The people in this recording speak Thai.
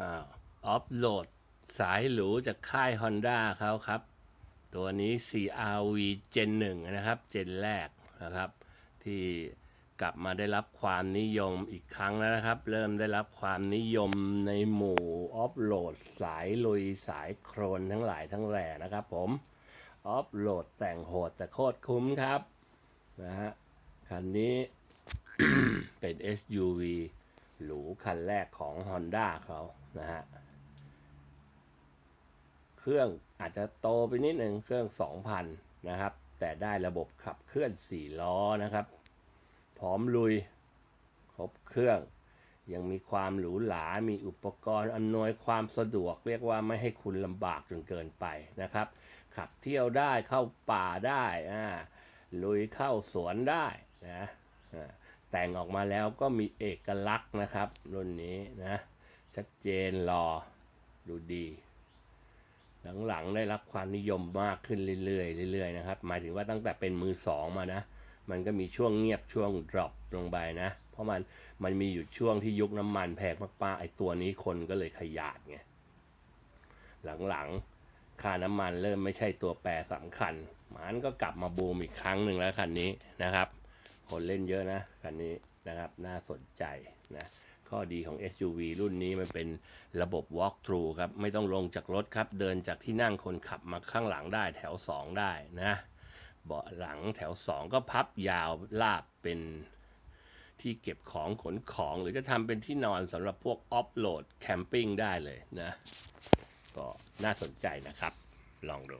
ออฟโหลด สายหรูจากค่าย Honda เขาครับ ตัวนี้ CRV Gen 1 นะครับ เจนแรกนะครับ ที่กลับมาได้รับความนิยมอีกครั้งแล้วนะครับ เริ่มได้รับความนิยมในหมู่ออฟโหลด สายลุยสายโครนทั้งหลายทั้งแหล่นะครับผมออฟโหลดแต่งโหดแต่โคตรคุ้มครับนะฮะคันนี้เป็น SUV หรูคันแรกของ Honda เขานะฮะ เครื่องอาจจะโตไปนิดหนึ่งเครื่อง 2,000 นะครับ แต่ได้ระบบขับเคลื่อน 4 ล้อนะครับ พร้อมลุย ครบเครื่อง ยังมีความหรูหรา มีอุปกรณ์อำนวยความสะดวก เรียกว่าไม่ให้คุณลำบากจนเกินไปนะครับ ขับเที่ยวได้เข้าป่าได้อ่าลุยเข้าสวนได้นะ แต่งออกมาแล้วก็มีเอกลักษณ์นะครับรุ่นนี้นะ ชัดเจนรอดูดี หลังๆได้รับความนิยมมากขึ้นเรื่อยๆเรื่อยๆนะครับหมายถึงว่าตั้งแต่เป็นมือสองมานะ มันก็มีช่วงเงียบช่วงดรอปลงไปนะ เพราะมันมันมีอยู่ช่วงที่ยุคน้ำมันแพงมากๆไอ้ตัวนี้คนก็เลยขยาดไงหลังๆค่าน้ำมันเริ่มไม่ใช่ตัวแปรสำคัญ มันก็กลับมาบูมอีกครั้งหนึ่งแล้วคันนี้นะครับ คนเล่นเยอะนะคันนี้นะครับน่าสนใจนะข้อดีของ SUV รุ่นนี้มันเป็นระบบ walk through ครับ ไม่ต้องลงจากรถครับ เดินจากที่นั่งคนขับมาข้างหลังได้แถว 2 ได้นะเบาะหลังแถว 2 ก็พับยาวลาบเป็นที่เก็บของขนของ หรือจะทำเป็นที่นอนสำหรับพวกออฟโหลดแคมปิ้งได้เลยนะ ก็น่าสนใจนะครับ ลองดู